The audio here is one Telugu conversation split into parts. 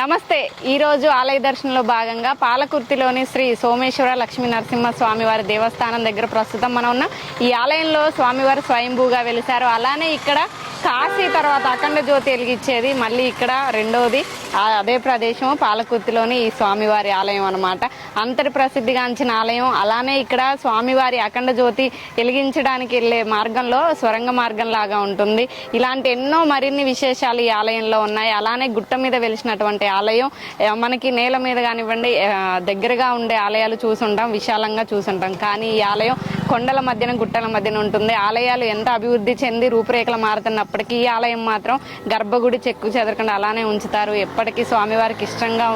నమస్తే. ఈరోజు ఆలయ దర్శనంలో భాగంగా పాలకుర్తిలోని శ్రీ సోమేశ్వర లక్ష్మీ నరసింహ స్వామివారి దేవస్థానం దగ్గర ప్రస్తుతం మనం ఉన్న. ఈ ఆలయంలో స్వామివారు స్వయంభూగా వెలిశారు. అలానే ఇక్కడ కాశీ తర్వాత అఖండ జ్యోతి వెలిగించేది మళ్ళీ ఇక్కడ రెండవది అదే ప్రదేశం పాలకుర్తిలోని ఈ స్వామివారి ఆలయం అనమాట అంతటి ప్రసిద్ధిగాంచిన ఆలయం. అలానే ఇక్కడ స్వామివారి అఖండ జ్యోతి వెలిగించడానికి వెళ్ళే మార్గంలో స్వరంగ మార్గం లాగా ఉంటుంది. ఇలాంటి ఎన్నో మరిన్ని విశేషాలు ఈ ఆలయంలో ఉన్నాయి. అలానే గుట్ట మీద వెలిసినటువంటి ఆలయం మనకి నేల మీద కానివ్వండి దగ్గరగా ఉండే ఆలయాలు చూసుంటాం విశాలంగా చూసుంటాం. కానీ ఈ ఆలయం కొండల మధ్యన గుట్టల మధ్యన ఉంటుంది. ఆలయాలు ఎంత అభివృద్ధి చెంది రూపురేఖలు మారుతున్నప్పటికీ ఈ ఆలయం మాత్రం గర్భగుడి చెక్కు చెదరకుండా అలానే ఉంచుతారు. ఎప్పటికీ స్వామివారికి ఇష్టంగా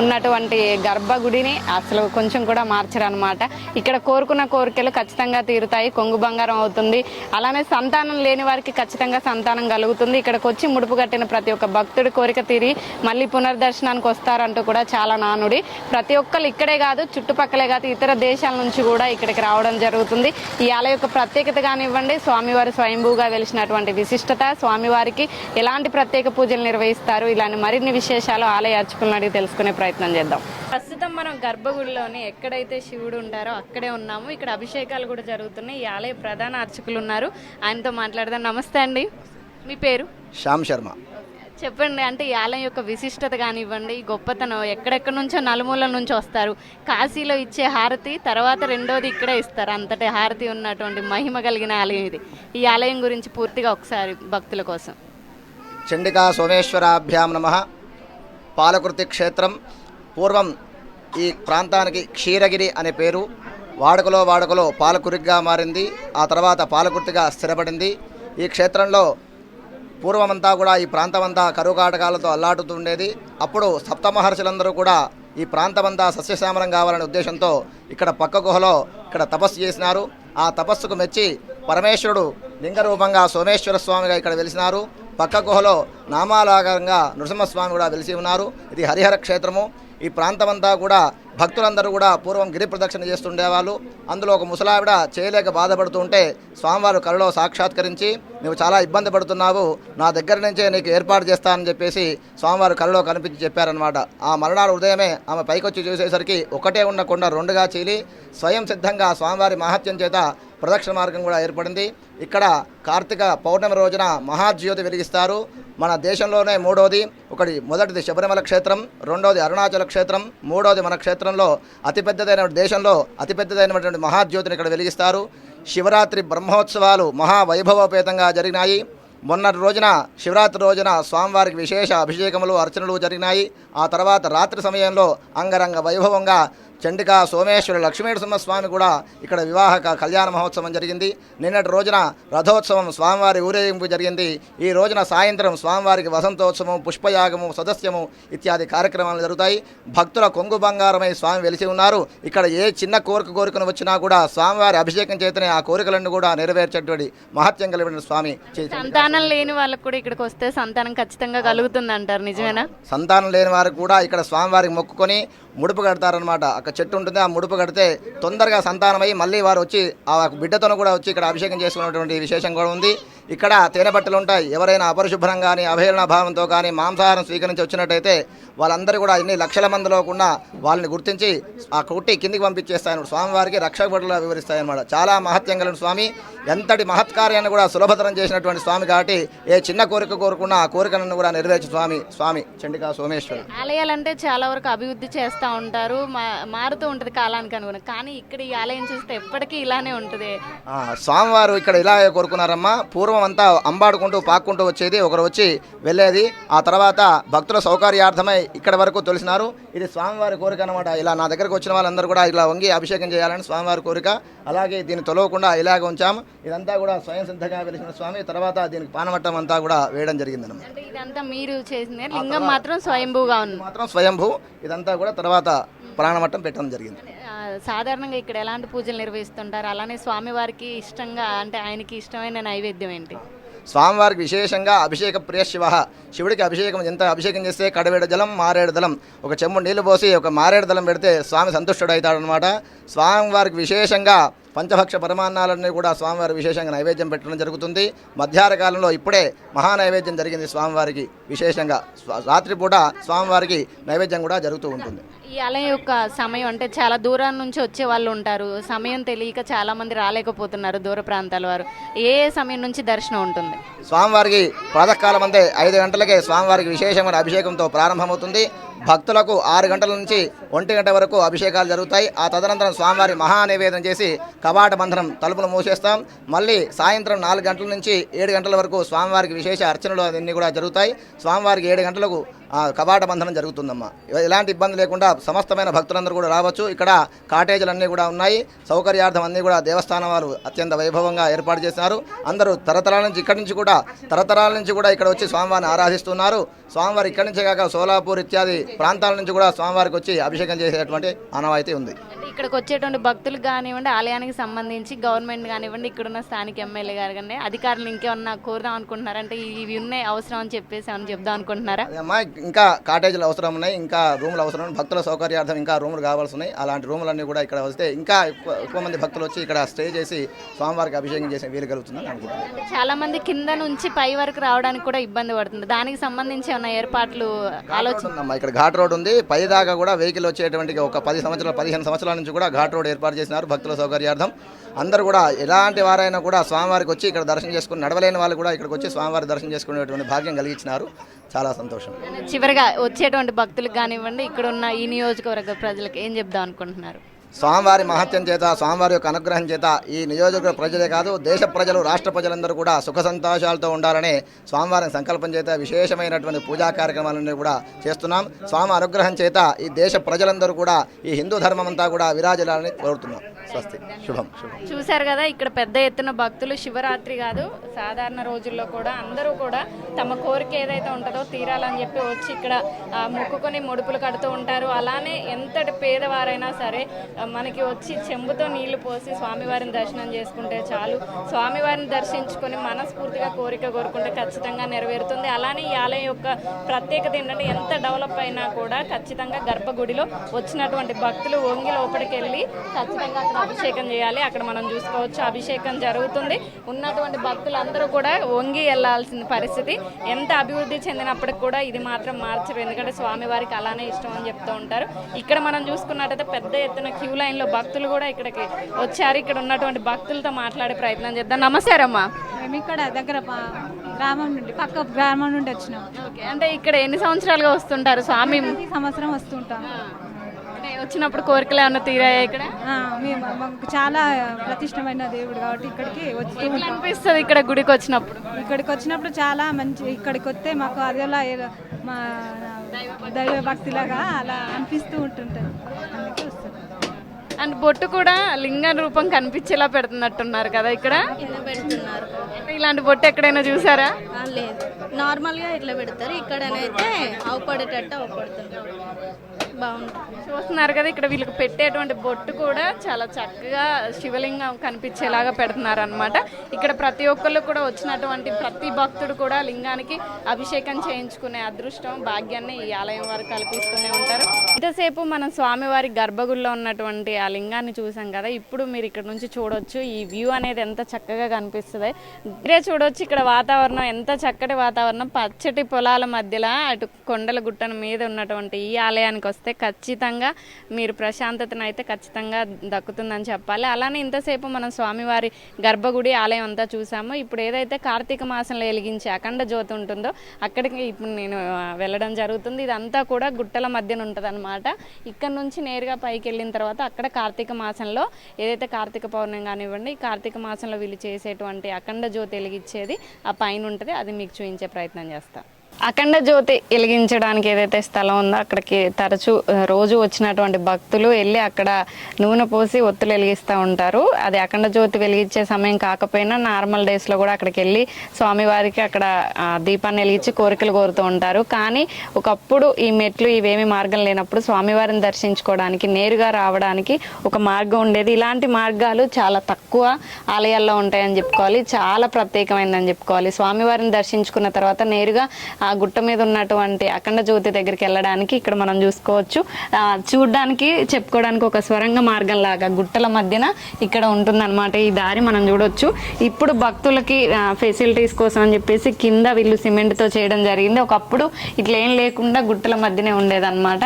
ఉన్నటువంటి గర్భగుడిని అసలు కొంచెం కూడా మార్చరనమాట ఇక్కడ కోరుకున్న కోరికలు ఖచ్చితంగా తీరుతాయి. కొంగు బంగారం అవుతుంది. అలానే సంతానం లేని వారికి ఖచ్చితంగా సంతానం కలుగుతుంది. ఇక్కడికి వచ్చి ముడుపు కట్టిన ప్రతి ఒక్క భక్తుడి కోరిక తీరి మళ్ళీ పునర్దర్శనానికి వస్తారంటూ కూడా చాలా నానుడి. ప్రతి ఒక్కరు ఇక్కడే కాదు చుట్టుపక్కలే కాదు ఇతర దేశాల నుంచి కూడా ఇక్కడికి రావడం జరుగుతుంది. ఈ ఆలయ యొక్క ప్రత్యేకత కానివ్వండి స్వామివారి స్వయంభూగా వెలిసినటువంటి విశిష్టత స్వామివారికి ఎలాంటి ప్రత్యేక పూజలు నిర్వహిస్తారు ఇలాంటి మరిన్ని విశేషాలు ఆలయ అర్చకులను అడిగి తెలుసుకునే ప్రయత్నం చేద్దాం. ప్రస్తుతం మనం గర్భగుడిలోని ఎక్కడైతే శివుడు ఉంటారో అక్కడే ఉన్నాము. ఇక్కడ అభిషేకాలు కూడా జరుగుతున్నాయి. ఈ ఆలయ ప్రధాన అర్చకులు ఉన్నారు. ఆయనతో మాట్లాడదాం. నమస్తే అండి. మీ పేరు? శ్యామ్ శర్మ. చెప్పండి అంటే ఈ ఆలయం యొక్క విశిష్టత కానివ్వండి ఈ గొప్పతనం ఎక్కడెక్కడి నుంచో నలుమూలల నుంచి వస్తారు. కాశీలో ఇచ్చే హారతి తర్వాత రెండోది ఇక్కడే ఇస్తారు. అంతటి హారతి ఉన్నటువంటి మహిమ కలిగిన ఆలయం ఇది. ఈ ఆలయం గురించి పూర్తిగా ఒకసారి భక్తుల కోసం. చండికా సోమేశ్వరాభ్యాం నమ. పాలకృతి క్షేత్రం పూర్వం ఈ ప్రాంతానికి క్షీరగిరి అనే పేరు వాడుకలో వాడుకలో పాలకురిగా మారింది ఆ తర్వాత పాలకుర్తిగా స్థిరపడింది. ఈ క్షేత్రంలో పూర్వమంతా కూడా ఈ ప్రాంతమంతా కరువు కాటకాలతో అల్లాడుతుండేది. అప్పుడు సప్తమహర్షులందరూ కూడా ఈ ప్రాంతమంతా సస్యశ్యామలం కావాలనే ఉద్దేశంతో ఇక్కడ పక్క గుహలో ఇక్కడ తపస్సు చేసినారు. ఆ తపస్సుకు మెచ్చి పరమేశ్వరుడు లింగ రూపంగా సోమేశ్వర స్వామిగా ఇక్కడ వెలిసినారు. పక్క గుహలో నామాలాగంగా నృసింహస్వామి కూడా వెలిసి ఉన్నారు. ఇది హరిహర క్షేత్రము. ఈ ప్రాంతమంతా కూడా భక్తులందరూ కూడా పూర్వం గిరి ప్రదక్షిణ చేస్తుండేవాళ్ళు. అందులో ఒక ముసలావిడ చేయలేక బాధపడుతూ ఉంటే స్వామివారు కళలో సాక్షాత్కరించి నువ్వు చాలా ఇబ్బంది పడుతున్నావు నా దగ్గర నుంచే నీకు ఏర్పాటు చేస్తానని చెప్పేసి స్వామివారు కళలో కనిపించి చెప్పారనమాట ఆ మరణాలు ఉదయమే ఆమె పైకొచ్చి చూసేసరికి ఒకటే ఉన్న కొండ రెండుగా చీలి స్వయం సిద్ధంగా స్వామివారి మహత్యం చేత ప్రదక్షిణ మార్గం కూడా ఏర్పడింది. ఇక్కడ కార్తీక పౌర్ణమి రోజున మహాజ్యోతి వెలిగిస్తారు. మన దేశంలోనే మూడోది ఒకటి మొదటిది శబరిమల క్షేత్రం రెండోది అరుణాచల క్షేత్రం మూడోది మన క్షేత్రంలో అతిపెద్దదైన దేశంలో అతిపెద్దదైనటువంటి మహాజ్యోతిని ఇక్కడ వెలిగిస్తారు. శివరాత్రి బ్రహ్మోత్సవాలు మహావైభవోపేతంగా జరిగినాయి. మొన్నటి రోజున శివరాత్రి రోజున స్వామివారికి విశేష అభిషేకములు అర్చనలు జరిగినాయి. ఆ తర్వాత రాత్రి సమయంలో అంగరంగ వైభవంగా చండికా సోమేశ్వర లక్ష్మీనరసింహస్వామి కూడా ఇక్కడ వివాహక కళ్యాణ మహోత్సవం జరిగింది. నిన్నటి రోజున రథోత్సవం స్వామివారి ఊరేగింపు జరిగింది. ఈ రోజున సాయంత్రం స్వామివారికి వసంతోత్సవం పుష్పయాగము సదస్యము ఇత్యాది కార్యక్రమాలు జరుగుతాయి. భక్తుల కొంగు బంగారమై స్వామి వెలిసి ఉన్నారు. ఇక్కడ ఏ చిన్న కోరిక కోరికను వచ్చినా కూడా స్వామివారి అభిషేకం చేతనే ఆ కోరికలన్నీ కూడా నెరవేర్చేటువంటి మహత్యం కలిగిన స్వామి సంతానం లేని వాళ్ళకు కూడా ఇక్కడికి వస్తే సంతానం ఖచ్చితంగా కలుగుతుంది అంటారు నిజమేనా సంతానం లేని వారు కూడా ఇక్కడ స్వామివారికి మొక్కుకొని ముడుపు కడతారనమాట చెట్టు ఉంటుంది ఆ ముడుపు కడితే తొందరగా సంతానమై మళ్ళీ వారు వచ్చి ఆ బిడ్డతోనూ కూడా వచ్చి ఇక్కడ అభిషేకం చేసుకున్నటువంటి విశేషం కూడా ఉంది. ఇక్కడ తేనె బట్టలు ఉంటాయి. ఎవరైనా అపరిశుభ్రం కానీ అవహేళన భావంతో కానీ మాంసాహారం స్వీకరించి వచ్చినట్టయితే వాళ్ళందరూ కూడా ఇన్ని లక్షల మందిలో కూడా వాళ్ళని గుర్తించి ఆ కొట్టి కిందికి పంపించేస్తాయన్నమాట స్వామివారికి రక్షక భటులుగా వివరిస్తాయన్నమాట. చాలా మహత్యం కలిగిన స్వామి ఎంతటి మహత్కార్యాన్ని కూడా సులభతరం చేసినటువంటి స్వామి కాబట్టి ఏ చిన్న కోరిక కోరుకున్నా ఆ కోరికలను కూడా నెరవేర్చు స్వామి. స్వామి చండికా సోమేశ్వరు. ఆలయాలంటే చాలా వరకు అభివృద్ధి చేస్తూ ఉంటారు. మారుతూ ఉంటుంది కాలానికి అనుగుణం కానీ ఇక్కడ ఈ ఆలయం చూస్తే ఎప్పటికీ ఇలానే ఉంటుంది. స్వామివారు ఇక్కడ ఇలా కోరుకున్నారమ్మా. పూర్వం అంతా అంబాడుకుంటూ పాక్కుంటూ వచ్చేది. ఒకరు వచ్చి వెళ్ళేది. ఆ తర్వాత భక్తుల సౌకర్యార్థమై ఇక్కడ వరకు తొలిసినారు. ఇది స్వామివారి కోరిక అనమాట ఇలా నా దగ్గరకు వచ్చిన వాళ్ళందరూ కూడా ఇలా వంగి అభిషేకం చేయాలని స్వామివారి కోరిక. అలాగే దీన్ని తొలవకుండా ఇలాగ ఉంచాము. ఇదంతా కూడా స్వయం సిద్ధంగా వెలిసిన స్వామి. తర్వాత దీనికి పానమట్టం అంతా కూడా వేయడం జరిగిందన్నమాట. అంటే ఇదంతా మీరు లింగం మాత్రం స్వయంభూగా ఉంది. మాత్రం స్వయంభూ. ఇదంతా కూడా తర్వాత ప్రాణమట్టం పెట్టడం జరిగింది. సాధారణంగా ఇక్కడ ఎలాంటి పూజలు నిర్వహిస్తుంటారు? అలానే స్వామివారికి ఇష్టంగా అంటే ఆయనకి ఇష్టమైన నైవేద్యం ఏంటి? స్వామివారికి విశేషంగా అభిషేక ప్రియ శివ. శివుడికి అభిషేకం ఎంత అభిషేకం చేస్తే కడవేడు జలం మారేడు దళం. ఒక చెంబు నీళ్ళు పోసి ఒక మారేడు దళం పెడితే స్వామి సంతుష్టుడు అవుతాడనమాట స్వామివారికి విశేషంగా పంచభక్ష పరమాన్నాలన్నీ కూడా స్వామివారి విశేషంగా నైవేద్యం పెట్టడం జరుగుతుంది. మధ్యాహ్న కాలంలో ఇప్పుడే మహా నైవేద్యం జరిగింది స్వామివారికి. విశేషంగా రాత్రిపూట స్వామివారికి నైవేద్యం కూడా జరుగుతూ ఉంటుంది. ఈ ఆలయం యొక్క సమయం అంటే చాలా దూరం నుంచి వచ్చే వాళ్ళు ఉంటారు. సమయం తెలియక చాలా మంది రాలేకపోతున్నారు దూర ప్రాంతాల వారు. ఏ ఏ సమయం నుంచి దర్శనం ఉంటుంది? స్వామివారికి ప్రాతకాలం అంతే ఐదు గంటలకే స్వామివారికి విశేషమైన అభిషేకంతో ప్రారంభమవుతుంది. భక్తులకు ఆరు గంటల నుంచి ఒంటి గంట వరకు అభిషేకాలు జరుగుతాయి. ఆ తదనంతరం స్వామివారి మహానివేదన చేసి కవాట బంధనం తలుపులు మూసేస్తాం. మళ్ళీ సాయంత్రం నాలుగు గంటల నుంచి ఏడు గంటల వరకు స్వామివారికి విశేష అర్చనలు అన్నీ కూడా జరుగుతాయి. స్వామివారికి ఏడు గంటలకు కవాట బంధనం జరుగుతుందమ్మా. ఎలాంటి ఇబ్బంది లేకుండా సమస్తమైన భక్తులందరూ కూడా రావచ్చు. ఇక్కడ కాటేజీలు అన్నీ కూడా ఉన్నాయి. సౌకర్యార్థం అన్నీ కూడా దేవస్థానం వారు అత్యంత వైభవంగా ఏర్పాటు చేసినారు అందరూ తరతరాల నుంచి ఇక్కడి నుంచి కూడా తరతరాల నుంచి కూడా ఇక్కడ వచ్చి స్వామివారిని ఆరాధిస్తున్నారు. స్వామివారి ఇక్కడి నుంచే కాక సోలాపూర్ ఇత్యాది ప్రాంతాల నుంచి కూడా స్వామివారికి వచ్చి అభిషేకం చేసేటువంటి ఆనవాయితీ ఉంది. ఇక్కడికి వచ్చేటువంటి భక్తులు కానివ్వండి ఆలయానికి సంబంధించి గవర్నమెంట్ కానివ్వండి ఇక్కడున్న స్థానిక ఎమ్మెల్యే గారు కానీ అధికారులు ఇంకేమన్నా కోరుదాం అనుకుంటున్నారా అంటే ఇవి ఉన్నాయి అవసరం అని చెప్పేసి ఏమన్నా చెప్దాం అనుకుంటున్నారా? అమ్మా ఇంకా కాటేజీలు అవసరం ఉన్నాయి ఇంకా రూములు అవసరం ఉన్నాయి భక్తుల సౌకర్యార్థం ఇంకా రూములు కావాల్సి ఉన్నాయి. అలాంటి రూములన్నీ కూడా ఇక్కడ వస్తే ఇంకా ఎక్కువ మంది భక్తులు వచ్చి ఇక్కడ స్టే చేసి స్వామివారికి అభిషేకం చేసే వీలు కలుగుతుందని అనుకుంటున్నాను. చాలా మంది కింద నుంచి పై వరకు రావడానికి కూడా ఇబ్బంది పడుతుంది. దానికి సంబంధించి ఏమన్నా ఏర్పాట్లు ఆలోచన ఇక్కడ ఘాట్ రోడ్ ఉంది. పై దాకా కూడా వెహికల్ వచ్చేటువంటి ఒక పది సంవత్సరాలు పదిహేను సంవత్సరాల నుంచి కూడా ఘాట్ రోడ్ ఏర్పాటు చేసినారు భక్తుల సౌకర్యార్థం. అందరూ కూడా ఎలాంటి వారైనా కూడా స్వామివారికి వచ్చి ఇక్కడ దర్శనం చేసుకుని నడవలేని వాళ్ళు కూడా ఇక్కడికి వచ్చి స్వామివారి దర్శనం చేసుకునేటువంటి భాగ్యం కలిగించినారు. చాలా సంతోషం. చివరిగా వచ్చేటువంటి భక్తులకు కానివ్వండి ఇక్కడ ఉన్న ఈ నియోజకవర్గ ప్రజలకు ఏం చెప్దాం అనుకుంటున్నారు? స్వామివారి మహత్యం చేత స్వామివారి యొక్క అనుగ్రహం చేత ఈ నియోజకవర్గ ప్రజలే కాదు దేశ ప్రజలు రాష్ట్ర ప్రజలందరూ కూడా సుఖ సంతోషాలతో ఉండాలని స్వామివారిని సంకల్పం చేత విశేషమైనటువంటి పూజా కార్యక్రమాలన్నీ కూడా చేస్తున్నాం. స్వామి అనుగ్రహం చేత ఈ దేశ ప్రజలందరూ కూడా ఈ హిందూ ధర్మం అంతా కూడా విరాజిల్లాలని కోరుతున్నాం. స్వస్తి శుభం శుభం. చూశారు కదా ఇక్కడ పెద్ద ఎత్తున భక్తులు శివరాత్రి కాదు సాధారణ రోజుల్లో కూడా అందరూ కూడా తమ కోరిక ఏదైతే ఉంటుందో తీరాలని చెప్పి వచ్చి ఇక్కడ ఆ, మొక్కుకొని ముడుపులు కడుతూ ఉంటారు. అలానే ఎంతటి పేదవారైనా సరే ఆ, మనకి వచ్చి చెంబుతో నీళ్ళు పోసి స్వామివారిని దర్శనం చేసుకుంటే చాలు. స్వామివారిని దర్శించుకొని మనస్ఫూర్తిగా కోరిక కోరుకుంటే ఖచ్చితంగా నెరవేరుతుంది. అలానే ఈ ఆలయం యొక్క ప్రత్యేకత ఏంటంటే ఎంత డెవలప్ అయినా కూడా ఖచ్చితంగా గర్భగుడిలో వచ్చినటువంటి భక్తులు వంగి లోపలికి వెళ్ళి ఖచ్చితంగా అక్కడ అభిషేకం చేయాలి. అక్కడ మనం చూసుకోవచ్చు అభిషేకం జరుగుతుంది. ఉన్నటువంటి భక్తులందరూ కూడా వంగి వెళ్ళాల్సిన పరిస్థితి. ఎంత అభివృద్ధి చెందినప్పటికి కూడా ఇది మాత్రం మార్చరు. ఎందుకంటే స్వామివారికి అలానే ఇష్టం అని చెప్తూ ఉంటారు. ఇక్కడ మనం చూసుకున్నట్టయితే పెద్ద ఎత్తున క్యూ లైన్లో భక్తులు కూడా ఇక్కడికి వచ్చారు. ఇక్కడ ఉన్నటువంటి భక్తులతో మాట్లాడే ప్రయత్నం చేద్దాం. నమస్తే అమ్మా. మేము ఇక్కడ దగ్గర గ్రామం నుండి పక్క గ్రామం నుండి వచ్చినాం. ఓకే. అంటే ఇక్కడ ఎన్ని సంవత్సరాలుగా వస్తుంటారు స్వామి? సంవత్సరం వస్తుంటాం. వచ్చినప్పుడు కోరికలు ఏమన్నా తీరాయా ఇక్కడ? మేము మాకు చాలా ప్రతిష్టమైన దేవుడు కాబట్టి ఇక్కడికి ఉంటాం. అనిపిస్తుంది ఇక్కడ గుడికి వచ్చినప్పుడు? ఇక్కడికి వచ్చినప్పుడు చాలా మంచి ఇక్కడికి వస్తే మాకు అదేలా ఏ- మా దైవ భక్తిలాగా అలా అనిపిస్తూ ఉంటుంటుంది. అందుకే వస్తాం అండ్ బొట్టు కూడా లింగ రూపం కనిపించేలా పెడుతున్నట్టున్నారు కదా ఇక్కడ? పెడుతున్నారు. ఇలాంటి బొట్టు ఎక్కడైనా చూసారా? లేదు. నార్మల్గా ఇట్లా పెడతారు. ఇక్కడనైతే అవపడేటట్టు అవపడుతుంది బాగుంటుంది చూస్తున్నారు కదా ఇక్కడ వీళ్ళకి పెట్టేటువంటి బొట్టు కూడా చాలా చక్కగా శివలింగం కనిపించేలాగా పెడుతున్నారు అనమాట ఇక్కడ ప్రతి ఒక్కళ్ళు కూడా వచ్చినటువంటి ప్రతి భక్తుడు కూడా లింగానికి అభిషేకం చేయించుకునే అదృష్టం భాగ్యాన్ని ఈ ఆలయం వారు కల్పిస్తూనే ఉంటారు. ఇంతసేపు మనం స్వామివారి గర్భగుడిలో ఉన్నటువంటి ఆ లింగాన్ని చూసాం కదా ఇప్పుడు మీరు ఇక్కడ నుంచి చూడొచ్చు. ఈ వ్యూ అనేది ఎంత చక్కగా కనిపిస్తుంది. మీరే చూడొచ్చు ఇక్కడ వాతావరణం ఎంత చక్కటి వాతావరణం. పచ్చటి పొలాల మధ్యలో అటు కొండల గుట్టను మీద ఉన్నటువంటి ఈ ఆలయానికి వస్తే ఖచ్చితంగా మీరు ప్రశాంతతను అయితే ఖచ్చితంగా దక్కుతుందని చెప్పాలి. అలానే ఇంతసేపు మనం స్వామివారి గర్భగుడి ఆలయం అంతా చూసాము. ఇప్పుడు ఏదైతే కార్తీక మాసంలో వెలిగించే అఖండ జ్యోతి ఉంటుందో అక్కడికి ఇప్పుడు నేను వెళ్ళడం జరుగుతుంది. ఇదంతా కూడా గుట్టల మధ్యన ఉంటుంది అనమాట ఇక్కడ నుంచి నేరుగా పైకి వెళ్ళిన తర్వాత అక్కడ కార్తీక మాసంలో ఏదైతే కార్తీక పౌర్ణమి కానివ్వండి కార్తీక మాసంలో వీళ్ళు చేసేటువంటి అఖండ జ్యోతి వెలిగించేది ఆ పైన ఉంటుంది. అది మీకు చూపించే ప్రయత్నం చేస్తాను అఖండ జ్యోతి వెలిగించడానికి ఏదైతే స్థలం ఉందో అక్కడికి తరచూ రోజు వచ్చినటువంటి భక్తులు వెళ్ళి అక్కడ నూనె పోసి ఒత్తులు వెలిగిస్తూ ఉంటారు. అది అఖండ జ్యోతి వెలిగించే సమయం కాకపోయినా నార్మల్ డేస్లో కూడా అక్కడికి వెళ్ళి స్వామివారికి అక్కడ దీపాన్ని వెలిగించి కోరికలు కోరుతూ ఉంటారు. కానీ ఒకప్పుడు ఈ మెట్లు ఇవేమి మార్గం లేనప్పుడు స్వామివారిని దర్శించుకోవడానికి నేరుగా రావడానికి ఒక మార్గం ఉండేది. ఇలాంటి మార్గాలు చాలా తక్కువ ఆలయాల్లో ఉంటాయని చెప్పుకోవాలి. చాలా ప్రత్యేకమైనదని చెప్పుకోవాలి. స్వామివారిని దర్శించుకున్న తర్వాత నేరుగా ఆ గుట్ట మీద ఉన్నటువంటి అఖండ జ్యోతి దగ్గరికి వెళ్ళడానికి ఇక్కడ మనం చూసుకోవచ్చు. చూడడానికి చెప్పుకోవడానికి ఒక స్వరంగ మార్గం లాగా గుట్టల మధ్యన ఇక్కడ ఉంటుందన్నమాట ఈ దారి మనం చూడొచ్చు. ఇప్పుడు భక్తులకి ఫెసిలిటీస్ కోసం అని చెప్పేసి కింద వీళ్ళు సిమెంట్తో చేయడం జరిగింది. ఒకప్పుడు ఇట్లా ఏం లేకుండా గుట్టల మధ్యనే ఉండేదన్నమాట.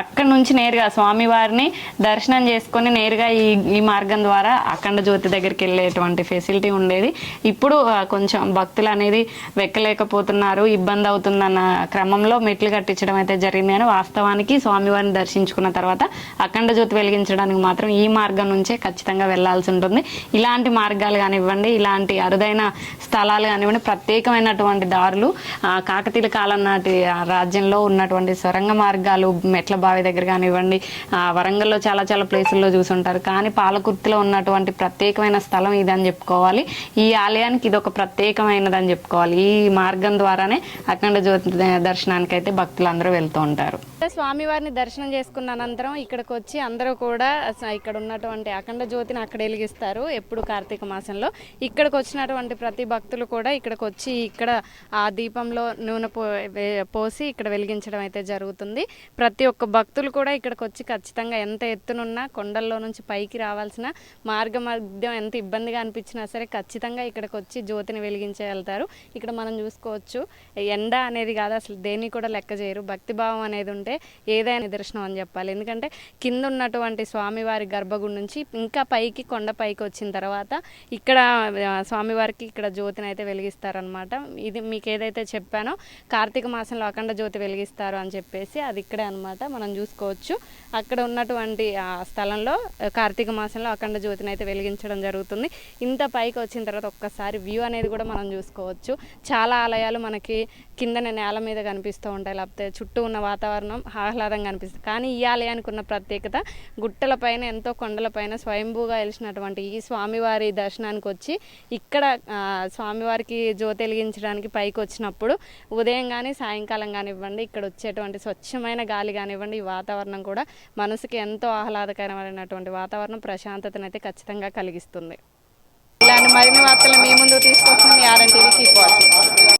అక్కడి నుంచి నేరుగా స్వామివారిని దర్శనం చేసుకొని నేరుగా ఈ ఈ మార్గం ద్వారా అఖండ జ్యోతి దగ్గరికి వెళ్ళేటువంటి ఫెసిలిటీ ఉండేది. ఇప్పుడు కొంచెం భక్తులు అనేది వెక్కలేకపోతున్నారు ఇబ్బంది అవుతుందన్న క్రమంలో మెట్లు కట్టించడం అయితే జరిగింది. కానీ వాస్తవానికి స్వామివారిని దర్శించుకున్న తర్వాత అఖండ జ్యోతి వెలిగించడానికి మాత్రం ఈ మార్గం నుంచే ఖచ్చితంగా వెళ్ళాల్సి ఉంటుంది. ఇలాంటి మార్గాలు కానివ్వండి ఇలాంటి అరుదైన స్థలాలు కానివ్వండి ప్రత్యేకమైనటువంటి దారులు కాకతీయుల కాలం నాటి ఆ రాజ్యంలో ఉన్నటువంటి సొరంగ మార్గాలు మెట్ల బావి దగ్గర కానివ్వండి వరంగల్లో చాలా చాలా ప్లేసుల్లో చూసుంటారు. కానీ పాలకుర్తిలో ఉన్నటువంటి ప్రత్యేకమైన స్థలం ఇదని చెప్పుకోవాలి. ఈ ఆలయానికి ఇది ఒక ప్రత్యేకమైనదని చెప్పుకోవాలి. ఈ మార్గం ద్వారానే అఖండ జ్యోతి దర్శనానికి అయితే భక్తులు అందరూ వెళ్తూ ఉంటారు. స్వామివారిని దర్శనం చేసుకున్న అనంతరం ఇక్కడికి వచ్చి అందరూ కూడా ఇక్కడ ఉన్నటువంటి అఖండ జ్యోతిని అక్కడ వెలిగిస్తారు. ఎప్పుడు కార్తీక మాసంలో ఇక్కడికి వచ్చినటువంటి ప్రతి భక్తులు కూడా ఇక్కడికి వచ్చి ఇక్కడ ఆ దీపంలో నూనె పో పోసి ఇక్కడ వెలిగించడం అయితే జరుగుతుంది. ప్రతి ఒక్క భక్తులు కూడా ఇక్కడికి వచ్చి ఖచ్చితంగా ఎంత ఎత్తునున్నా కొండల్లో నుంచి పైకి రావాల్సిన మార్గ మధ్యం ఎంత ఇబ్బందిగా అనిపించినా సరే ఖచ్చితంగా ఇక్కడికి వచ్చి జ్యోతిని వెలిగించే వెళ్తారు. ఇక్కడ మనం చూసుకోవచ్చు ఎండ అనేది కాదు అసలు దేన్ని కూడా లెక్క చేయరు. భక్తిభావం అనేది ఉంటే ఏదైనా నిదర్శనం అని చెప్పాలి. ఎందుకంటే కింద ఉన్నటువంటి స్వామివారి గర్భగుడి నుంచి ఇంకా పైకి కొండ పైకి వచ్చిన తర్వాత ఇక్కడ స్వామివారికి ఇక్కడ జ్యోతిని అయితే వెలిగిస్తారనమాట ఇది మీకు ఏదైతే చెప్పానో కార్తీక మాసంలో అఖండ జ్యోతి వెలిగిస్తారు అని చెప్పేసి అది ఇక్కడే అనమాట మనం చూసుకోవచ్చు. అక్కడ ఉన్నటువంటి ఆ స్థలంలో కార్తీక మాసంలో అఖండ జ్యోతిని అయితే వెలిగించడం జరుగుతుంది. ఇంత పైకి వచ్చిన తర్వాత ఒక్కసారి వ్యూ అనేది కూడా మనం చూసుకోవచ్చు. చాలా ఆలయాలు మనకి కిందన నేల మీద కనిపిస్తూ ఉంటాయి. లేకపోతే చుట్టూ ఉన్న వాతావరణం ఆహ్లాదంగా అనిపిస్తుంది. కానీ ఈ ఆలయానికి ఉన్న ప్రత్యేకత గుట్టలపైన ఎంతో కొండలపైన స్వయంభూగా వెలిసినటువంటి ఈ స్వామివారి దర్శనానికి వచ్చి ఇక్కడ స్వామివారికి జ్యోతి వెలిగించడానికి పైకి వచ్చినప్పుడు ఉదయం కానీ సాయంకాలం కానివ్వండి ఇక్కడ వచ్చేటువంటి స్వచ్ఛమైన గాలి కానివ్వండి ఈ వాతావరణం కూడా మనసుకి ఎంతో ఆహ్లాదకరమైనటువంటి వాతావరణం ప్రశాంతతను అయితే ఖచ్చితంగా కలిగిస్తుంది. ఇలాంటి మరిన్ని వార్తలు మీ ముందు తీసుకొచ్చిన మీ ఆర్ఎన్ టీవీకి